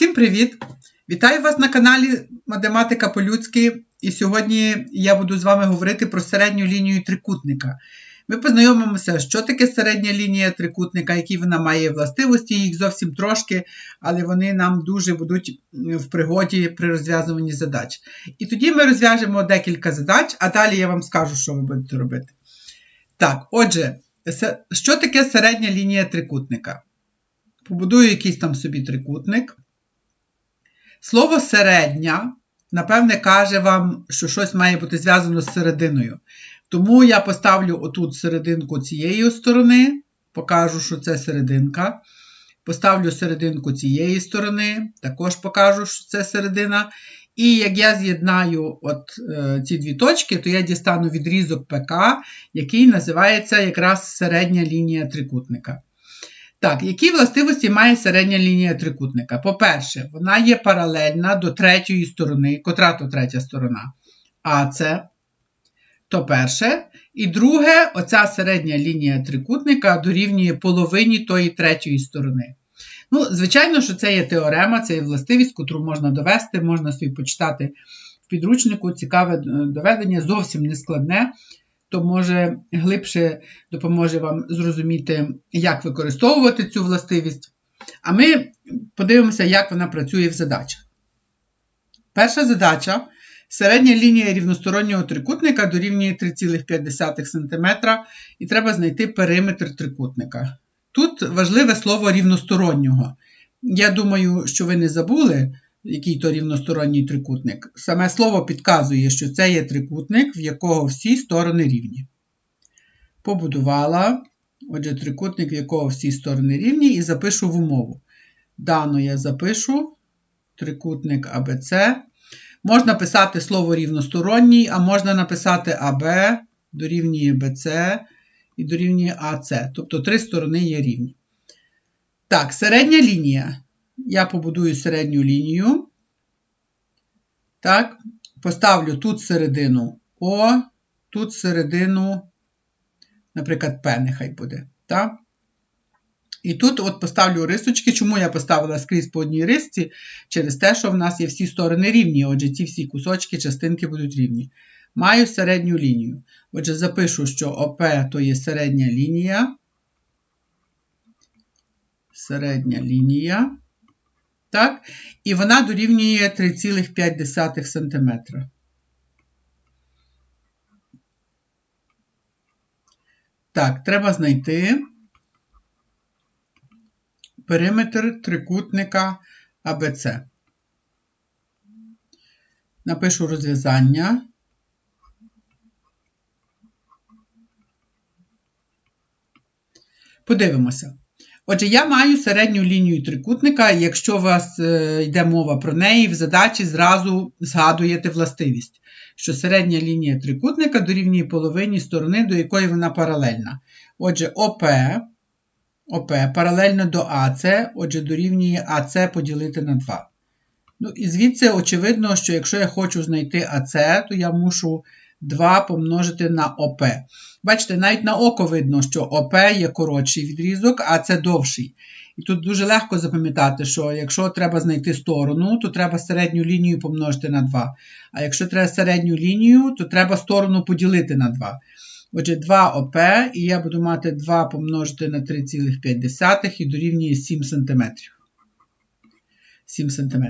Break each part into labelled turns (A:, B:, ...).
A: Всім привіт! Вітаю вас на каналі Математика по-людськи. І сьогодні я буду з вами говорити про середню лінію трикутника. Ми познайомимося, що таке середня лінія трикутника, які вона має властивості, їх зовсім трошки, але вони нам дуже будуть в пригоді при розв'язуванні задач. І тоді ми розв'яжемо декілька задач, а далі я вам скажу, що ви будете робити. Так, отже, що таке середня лінія трикутника? Побудую якийсь там собі трикутник. Слово середня, напевне, каже вам, що щось має бути зв'язано з серединою. Тому я поставлю отут серединку цієї сторони, покажу, що це серединка. Поставлю серединку цієї сторони, також покажу, що це середина. І як я з'єднаю от е, ці дві точки, то я дістану відрізок ПК, який називається якраз середня лінія трикутника. Так, які властивості має середня лінія трикутника? По-перше, вона є паралельна до третьої сторони, котра то третя сторона. А це то перше. І друге, оця середня лінія трикутника дорівнює половині тої третьої сторони. Ну, Звичайно, що це є теорема, це є властивість, яку можна довести, можна собі почитати в підручнику. Цікаве е, доведення, зовсім не складне то може глибше допоможе вам зрозуміти, як використовувати цю властивість. А ми подивимося, як вона працює в задачах. Перша задача. Середня лінія рівностороннього трикутника дорівнює 3,5 см, і треба знайти периметр трикутника. Тут важливе слово рівностороннього. Я думаю, що ви не забули, який то рівносторонній трикутник. Саме слово підказує, що це є трикутник, в якого всі сторони рівні. Побудувала, отже, трикутник, в якого всі сторони рівні, і запишу в умову. Дано я запишу трикутник АБЦ. Можна писати слово рівносторонній, а можна написати АБ дорівнює БЦ і дорівнює АЦ. Тобто три сторони є рівні. Так, середня лінія я побудую середню лінію. Так, поставлю тут середину О, тут середину, наприклад, П, нехай буде. Так? І тут от поставлю рисочки. Чому я поставила скрізь по одній рисці? Через те, що в нас є всі сторони рівні. Отже, ці всі кусочки, частинки будуть рівні. Маю середню лінію. Отже, запишу, що ОП то є середня лінія. Середня лінія. Так? І вона дорівнює 3,5 см. Так, треба знайти периметр трикутника АБЦ. Напишу розв'язання. Подивимося. Отже, я маю середню лінію трикутника, якщо у вас е, йде мова про неї, в задачі зразу згадуєте властивість, що середня лінія трикутника дорівнює половині сторони, до якої вона паралельна. Отже, ОП ОП паралельно до АЦ, отже, дорівнює АЦ поділити на 2. Ну, І звідси, очевидно, що якщо я хочу знайти АЦ, то я мушу 2 помножити на ОП. Бачите, навіть на око видно, що ОП є коротший відрізок, а це довший. І тут дуже легко запам'ятати, що якщо треба знайти сторону, то треба середню лінію помножити на 2. А якщо треба середню лінію, то треба сторону поділити на 2. Отже, 2 ОП, і я буду мати 2 помножити на 3,5 і дорівнює 7 см. 7 см.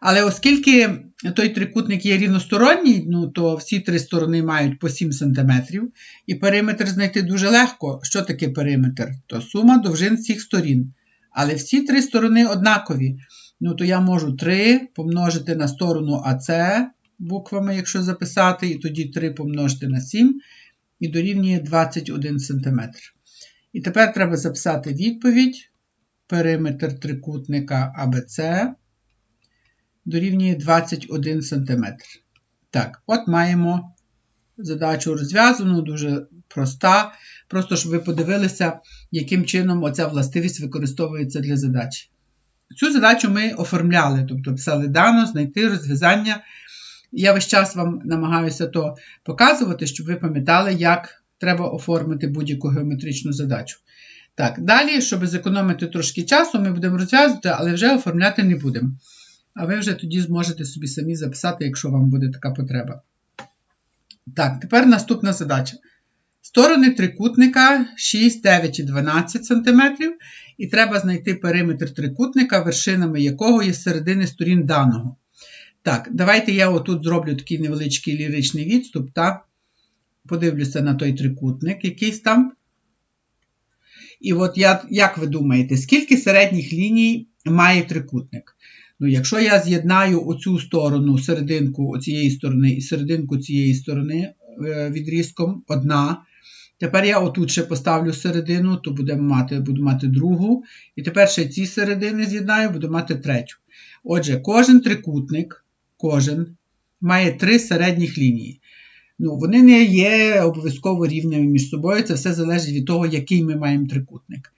A: Але оскільки той трикутник є рівносторонній, ну, то всі три сторони мають по 7 см. І периметр знайти дуже легко. Що таке периметр? То сума довжин всіх сторін. Але всі три сторони однакові. Ну, то я можу 3 помножити на сторону АС буквами, якщо записати, і тоді 3 помножити на 7 і дорівнює 21 см. І тепер треба записати відповідь. Периметр трикутника АБЦ дорівнює 21 см. Так, от маємо задачу розв'язану, дуже проста. Просто щоб ви подивилися, яким чином оця властивість використовується для задачі. Цю задачу ми оформляли, тобто писали дано, знайти розв'язання. Я весь час вам намагаюся то показувати, щоб ви пам'ятали, як треба оформити будь-яку геометричну задачу. Так, далі, щоб зекономити трошки часу, ми будемо розв'язувати, але вже оформляти не будемо. А ви вже тоді зможете собі самі записати, якщо вам буде така потреба. Так, тепер наступна задача. Сторони трикутника 6, 9 і 12 см. І треба знайти периметр трикутника, вершинами якого є середини сторін даного. Так, давайте я отут зроблю такий невеличкий ліричний відступ. так? Подивлюся на той трикутник якийсь там. І от я, як ви думаєте, скільки середніх ліній має трикутник? Ну, Якщо я з'єднаю оцю сторону, серединку цієї сторони і серединку цієї сторони е, відрізком одна. Тепер я отут ще поставлю середину, то будемо мати, буду мати другу. І тепер ще ці середини з'єднаю, буду мати третю. Отже, кожен трикутник, кожен має три середніх лінії. Ну, Вони не є обов'язково рівними між собою, це все залежить від того, який ми маємо трикутник.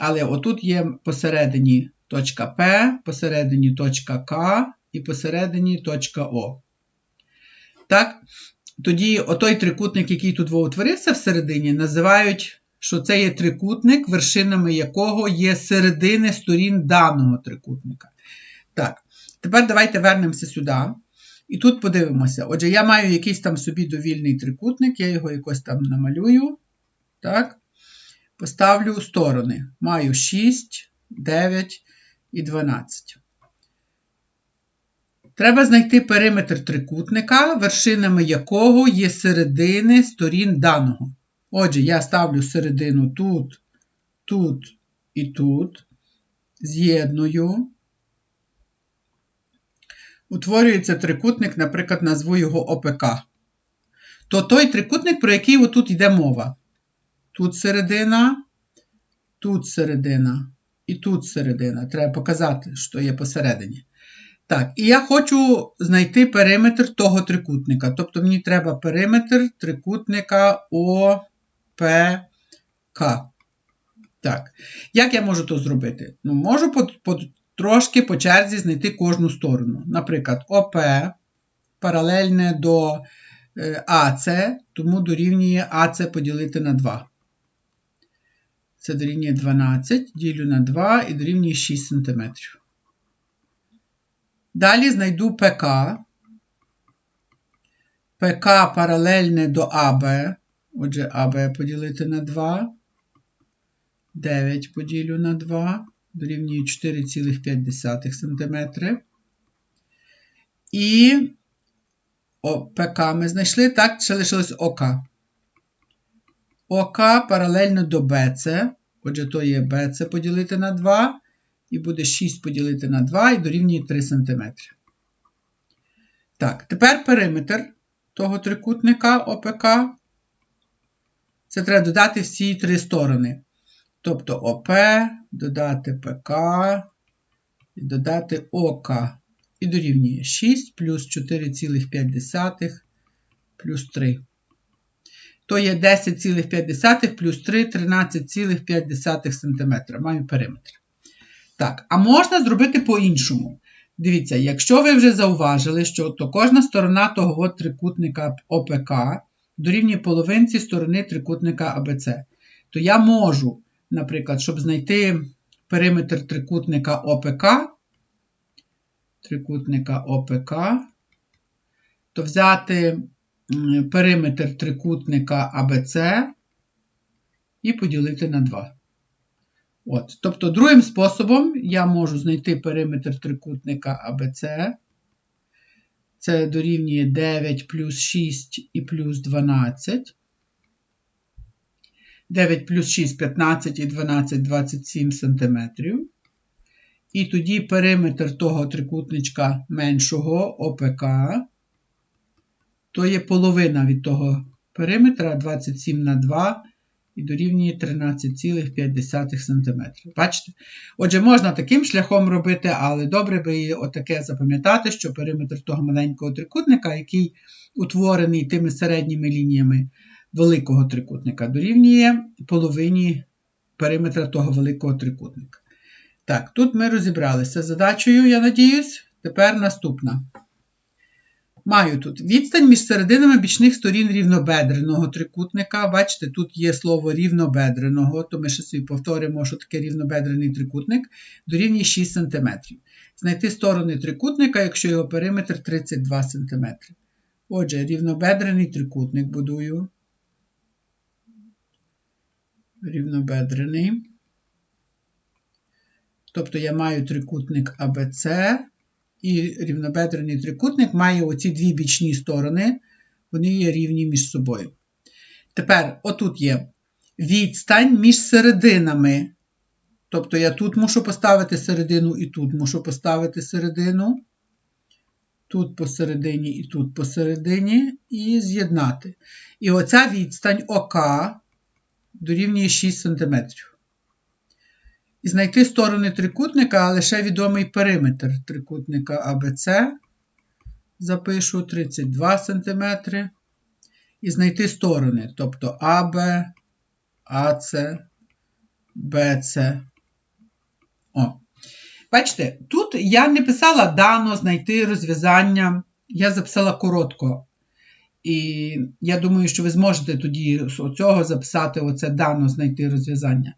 A: Але отут є посередині точка П, посередині точка К і посередині точка О. Так? Тоді отой трикутник, який тут утворився всередині, називають, що це є трикутник, вершинами якого є середини сторін даного трикутника. Так, тепер давайте вернемося сюди. І тут подивимося. Отже, я маю якийсь там собі довільний трикутник, я його якось там намалюю. Так. Поставлю у сторони. Маю 6, 9 і 12. Треба знайти периметр трикутника, вершинами якого є середини сторін даного. Отже, я ставлю середину тут, тут і тут. З'єдную. Утворюється трикутник, наприклад, назву його ОПК. То той трикутник, про який отут йде мова. Тут середина, тут середина і тут середина. Треба показати, що є посередині. Так, і я хочу знайти периметр того трикутника. Тобто мені треба периметр трикутника ОПК. Так, як я можу то зробити? Ну, Можу по, по, трошки по черзі знайти кожну сторону. Наприклад, ОП паралельне до е, АЦ, тому дорівнює АЦ поділити на 2. Це дорівнює 12, ділю на 2 і дорівнює 6 см. Далі знайду ПК. ПК паралельне до АБ. Отже, АБ поділити на 2. 9 поділю на 2, дорівнює 4,5 см. І ПК ми знайшли, так, ще лишилось ОК. ОК паралельно до БЦ. Отже, то є БЦ поділити на 2 і буде 6 поділити на 2 і дорівнює 3 см. Так, тепер периметр того трикутника ОПК. Це треба додати всі три сторони. Тобто ОП, додати ПК і додати ОК. І дорівнює 6 плюс 4,5 плюс 3. То є 10,5 плюс 3 13,5 см. Маю периметр. Так, а можна зробити по-іншому. Дивіться, якщо ви вже зауважили, що то кожна сторона того трикутника ОПК дорівнює половинці сторони трикутника АБЦ, то я можу, наприклад, щоб знайти периметр трикутника ОПК, трикутника ОПК, то взяти периметр трикутника АБЦ і поділити на 2. От, Тобто, другим способом я можу знайти периметр трикутника АБЦ. Це дорівнює 9 плюс 6 і плюс 12. 9 плюс 6 15 і 12 27 см. І тоді периметр того трикутничка меншого ОПК, то є половина від того периметра 27 на 2 і дорівнює 13,5 см. Бачите? Отже, можна таким шляхом робити, але добре би отаке запам'ятати, що периметр того маленького трикутника, який утворений тими середніми лініями великого трикутника, дорівнює половині периметра того великого трикутника. Так, тут ми розібралися з задачею, я надіюсь. Тепер наступна. Маю тут відстань між серединами бічних сторін рівнобедреного трикутника. Бачите, тут є слово рівнобедреного, то ми ще собі повторимо, що таке рівнобедрений трикутник, дорівнює 6 см. Знайти сторони трикутника, якщо його периметр 32 см. Отже, рівнобедрений трикутник будую. Рівнобедрений. Тобто я маю трикутник АБЦ, і рівнобедрений трикутник має оці дві бічні сторони, вони є рівні між собою. Тепер, отут є відстань між серединами. Тобто я тут мушу поставити середину і тут мушу поставити середину. Тут посередині і тут посередині, і з'єднати. І оця відстань ОК дорівнює 6 см. Знайти сторони трикутника, а лише відомий периметр трикутника АБЦ. Запишу 32 см. І знайти сторони, тобто АБ, АЦ, БЦ. О. Бачите, тут я не писала дано знайти розв'язання. Я записала коротко. І я думаю, що ви зможете тоді з цього записати оце дано знайти розв'язання.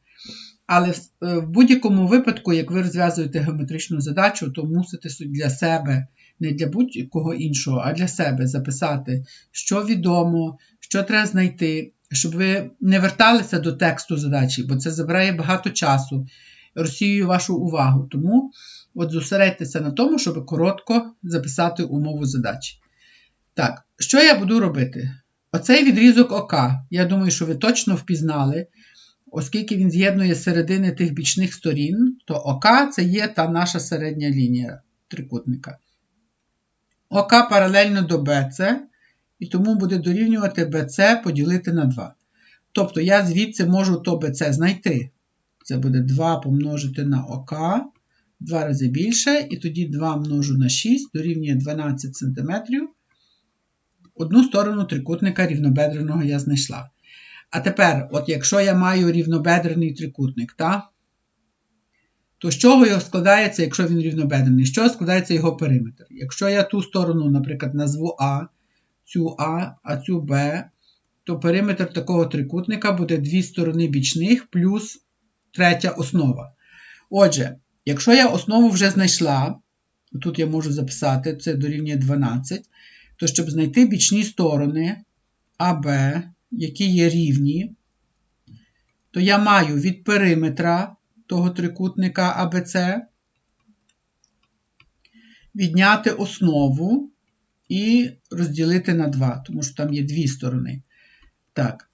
A: Але в, е, в будь-якому випадку, як ви розв'язуєте геометричну задачу, то мусите для себе, не для будь-кого іншого, а для себе записати, що відомо, що треба знайти, щоб ви не верталися до тексту задачі, бо це забирає багато часу, розсіює вашу увагу. Тому от зосередьтеся на тому, щоб коротко записати умову задачі. Так, що я буду робити? Оцей відрізок ОК, я думаю, що ви точно впізнали. Оскільки він з'єднує середини тих бічних сторін, то ОК це є та наша середня лінія трикутника. ОК паралельно до БЦ, і тому буде дорівнювати BC поділити на 2. Тобто я звідси можу то BC знайти. Це буде 2 помножити на ОК, 2 рази більше, і тоді 2 множу на 6 дорівнює 12 см. Одну сторону трикутника рівнобедреного я знайшла. А тепер, от якщо я маю рівнобедрений трикутник, та, то з чого його складається, якщо він рівнобедрений? З чого складається його периметр? Якщо я ту сторону, наприклад, назву А, цю А, а цю Б, то периметр такого трикутника буде дві сторони бічних плюс третя основа. Отже, якщо я основу вже знайшла, тут я можу записати, це дорівнює 12, то щоб знайти бічні сторони АБ, які є рівні, то я маю від периметра того трикутника АБЦ відняти основу і розділити на 2, тому що там є дві сторони. Так.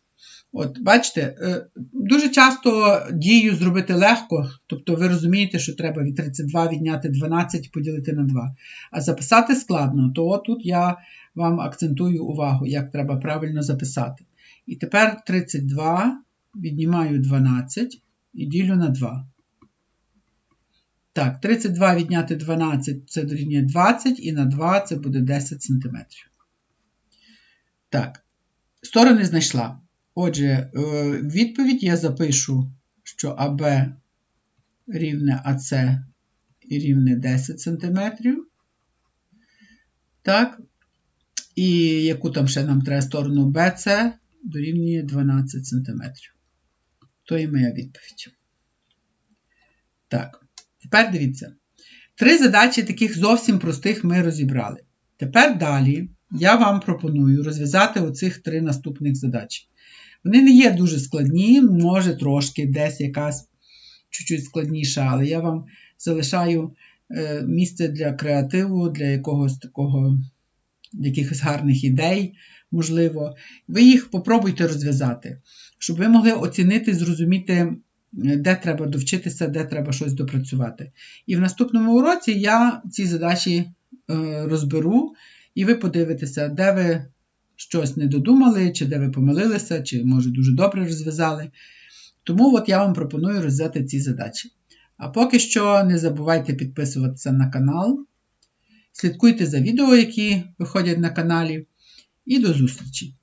A: От, бачите, е, дуже часто дію зробити легко, тобто ви розумієте, що треба від 32 відняти 12 і поділити на 2. А записати складно, то тут я вам акцентую увагу, як треба правильно записати. І тепер 32 віднімаю 12 і ділю на 2. Так, 32 відняти 12 це дорівнює 20, і на 2 це буде 10 см. Так, сторони знайшла. Отже, е, відповідь я запишу, що АБ рівне АС і рівне 10 см. Так. І яку там ще нам треба сторону BC дорівнює 12 см. То є моя відповідь. Так, тепер дивіться. Три задачі таких зовсім простих ми розібрали. Тепер далі я вам пропоную розв'язати оцих три наступних задачі. Вони не є дуже складні, може трошки десь якась чуть-чуть складніша, але я вам залишаю е, місце для креативу, для якогось такого, якихось гарних ідей, можливо. Ви їх попробуйте розв'язати, щоб ви могли оцінити, зрозуміти, де треба довчитися, де треба щось допрацювати. І в наступному уроці я ці задачі е, розберу, і ви подивитеся, де ви щось не додумали, чи де ви помилилися, чи, може, дуже добре розв'язали. Тому от я вам пропоную розв'язати ці задачі. А поки що не забувайте підписуватися на канал. Слідкуйте за відео, які виходять на каналі. І до зустрічі!